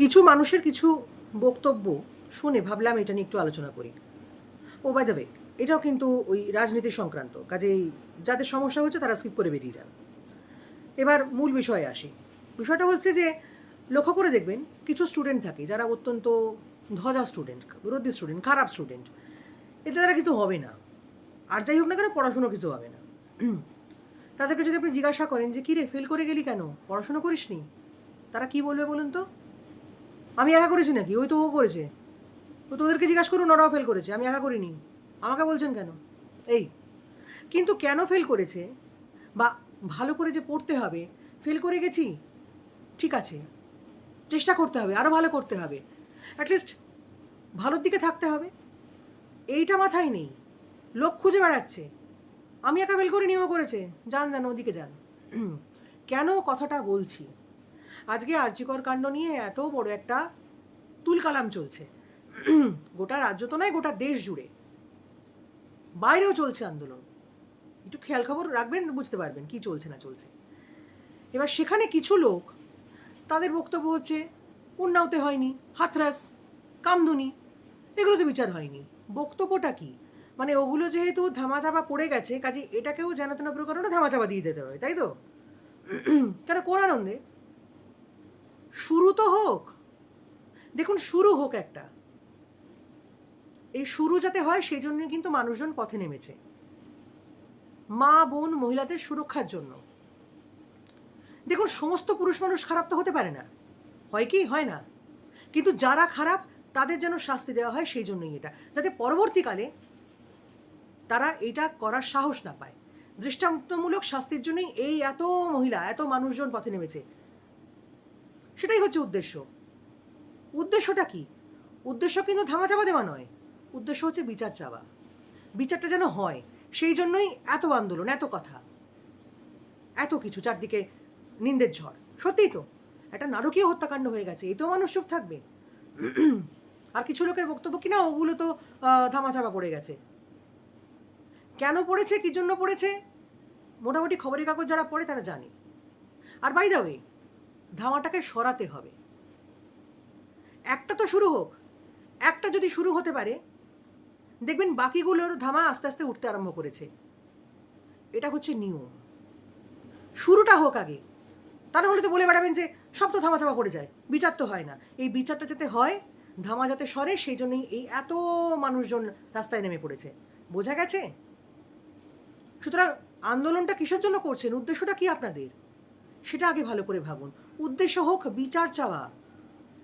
কিছু মানুষের কিছু বক্তব্য শুনে ভাবলাম এটা নিয়ে একটু আলোচনা করি। ও বাই দ্য এটাও কিন্তু ওই রাজনীতি সংক্রান্ত, কাজেই যাদের সমস্যা হচ্ছে তারা স্কিপ করে বেরিয়ে যান। এবার মূল বিষয়ে আসি। বিষয়টা হচ্ছে যে, লক্ষ্য করে দেখবেন, কিছু স্টুডেন্ট থাকে যারা অত্যন্ত ধজা স্টুডেন্ট বিরোধী স্টুডেন্ট খারাপ স্টুডেন্ট এতে তারা কিছু হবে না। আর যাই হোক না কেন, পড়াশুনো কিছু হবে না। তাদেরকে যদি আপনি জিজ্ঞাসা করেন যে কী রে ফেল করে গেলি কেন? পড়াশুনো করিসনি? তারা কি বলবে বলুন তো? আমি একা করেছি নাকি? ওই তো ও করেছে। ও তো ওদেরকে জিজ্ঞাসা করুন, ওরাও ফেল করেছে। আমি একা করিনি। আমাকে বলছেন কেন? এই, কিন্তু কেন ফেল করেছে? বা ভালো করে যে পড়তে হবে ফেল করে গেছি? ঠিক আছে। চেষ্টা করতে হবে আরও ভালো করতে হবে। অ্যাটলিস্ট ভালোর দিকে থাকতে হবে। এইটা মাথায় নেই। লোক খুঁজে বেড়াচ্ছে। আমি একা ফেল করে নিয়েও করেছে। যান যান, ওদিকে যান। কেন কথাটা বলছি? আজকে আর্যিকর কাণ্ড নিয়ে এত বড় একটা তুলকালাম চলছে। গোটা রাজ্য তো নয়, গোটা দেশ জুড়ে। বাইরেও চলছে আন্দোলন। একটু খেয়াল খবর রাখবেন, বুঝতে পারবেন কি চলছে না চলছে। এবার সেখানে কিছু লোক, তাদের বক্তব্য হচ্ছে, উন্নাওতে হয়নি হাতরাস কামদুনি, এগুলো তো বিচার হয়নি। বক্তব্যটা কি? মানে ওগুলো যেহেতু ধামাচাপা পড়ে গেছে, কাজে এটাকেও যেন তেন প্রকারণে ধামাচাপা দিয়ে দিতে হবে, তাই তো? কেন, কোন আনন্দে? শুরু তো হোক। দেখুন, শুরু হোক একটা। এই শুরু যাতে হয়, সেই জন্য কিন্তু মানুষজন পথে নেমেছে। মা, বোন, মহিলাদের সুরক্ষার জন্য। দেখুন, সমস্ত পুরুষ মানুষ খারাপ তো হতে পারে না। হয় কি, হয় না। কিন্তু যারা খারাপ, তাদের যেন শাস্তি দেওয়া হয়, সেই জন্যই এটা। যাতে পরবর্তীকালে তারা এটা করার সাহস না পায়। দৃষ্টান্তমূলক শাস্তির জন্যই এই এত মহিলা, এত মানুষজন পথে নেমেছে। সেটাই হচ্ছে উদ্দেশ্য। উদ্দেশ্যটা কি? উদ্দেশ্য কিন্তু ধামাচাপা দেওয়া নয়। উদ্দেশ্য হচ্ছে বিচার চাওয়া। বিচারটা যেন হয়, সেই জন্যই এত আন্দোলন, এত কথা। এত কিছু, চারদিকে নিন্দের ঝড়। সত্যিই তো, একটা নারকীয় হত্যাকাণ্ড হয়ে গেছে, এতেও মানুষ চুপ থাকবে। আর কিছু লোকের বক্তব্য কিনা ওগুলো তো ধামাচাপা পড়ে গেছে। কেন পড়েছে, কি জন্য পড়েছে? মোটামুটি খবরের কাগজ যারা পড়ে তারা জানে। আর বাই দা ধামাটাকে সরাতে হবে। একটা তো শুরু হোক। একটা যদি শুরু হতে পারে, দেখবেন বাকিগুলোর ধামা আস্তে আস্তে উঠতে আরম্ভ করেছে। এটা হচ্ছে নিয়ম। শুরুটা হোক আগে। তা হলে তো বলে বেড়াবেন যে, সব তো ধামাচাপা পড়ে যায়। বিচার তো হয় না। এই বিচারটা যাতে হয়, ধামা যাতে সরে, সেই জন্যই এই এত মানুষজন রাস্তায় নেমে পড়েছে। বোঝা গেছে? সুতরাং আন্দোলনটা কিসের জন্য করছেন? উদ্দেশ্যটা কি আপনাদের? সেটা আগে ভালো করে ভাবুন। উদ্দেশ্য হোক, বিচার চাওয়া।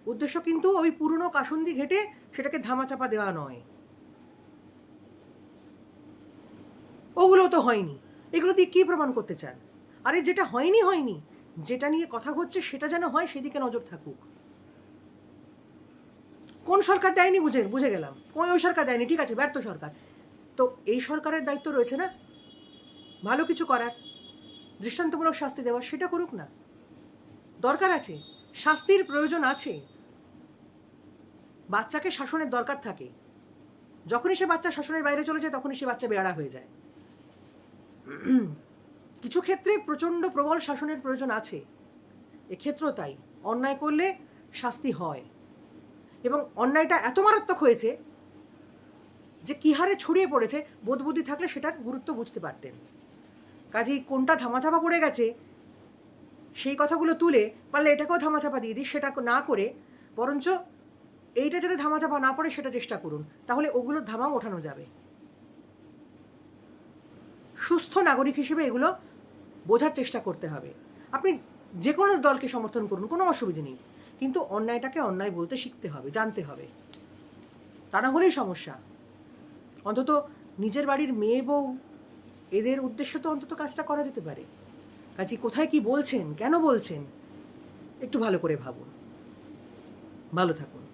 উদ্দেশ্য কিন্তু ওই পুরনো কাসুন্দি ঘেটে সেটাকে ধামাচাপা দেওয়া নয়। ওগুলো তো হয়নি। এগুলো দিয়ে কী প্রমাণ করতে চান? আরে যেটা হয়নি হয়নি। যেটা নিয়ে কথা হচ্ছে সেটা যেন হয় সেদিকে নজর থাকুক। কোন সরকার দেয়নি বুঝে বুঝে গেলাম। কোন ওই সরকার দেয়নি, ঠিক আছে, ব্যর্থ সরকার। তো এই সরকারের দায়িত্ব রয়েছে না? ভালো কিছু করার, দৃষ্টান্তমূলক শাস্তি দেওয়া সেটা করুক না। দরকার আছে, শাস্তির প্রয়োজন আছে। বাচ্চাকে শাসনের দরকার থাকে। যখনই সে বাচ্চা শাসনের বাইরে চলে যায়, তখনই সে বাচ্চা বেড়া হয়ে যায়। কিছু ক্ষেত্রে প্রচণ্ড প্রবল শাসনের প্রয়োজন আছে। এক্ষেত্রেও তাই। অন্যায় করলে শাস্তি হয়। এবং অন্যায়টা এত মারাত্মক হয়েছে যে কী হারে ছড়িয়ে পড়েছে বোধ বুদ্ধি থাকলে সেটার গুরুত্ব বুঝতে পারতেন। কাজেই কোনটা ধামাচাপা পড়ে গেছে সেই কথাগুলো তুলে পারলে এটাকেও ধামাচাপা দিয়ে দিই, সেটা না করে বরঞ্চ এইটা যাতে ধামাচাপা না পড়ে সেটা চেষ্টা করুন, তাহলে ওগুলোর ধামাও ওঠানো যাবে। সুস্থ নাগরিক হিসেবে এগুলো বোঝার চেষ্টা করতে হবে। আপনি যে কোনো দলকে সমর্থন করুন, কোনো অসুবিধে নেই, কিন্তু অন্যায়টাকে অন্যায় বলতে শিখতে হবে, জানতে হবে। তা না হলেই সমস্যা। অন্তত নিজের বাড়ির মেয়ে বউ, এদের উদ্দেশ্য তো অন্তত কাজটা করা যেতে পারে। কাজে কোথায় কি বলছেন? কেন বলছেন? একটু ভালো করে ভাবুন। ভালো থাকুন।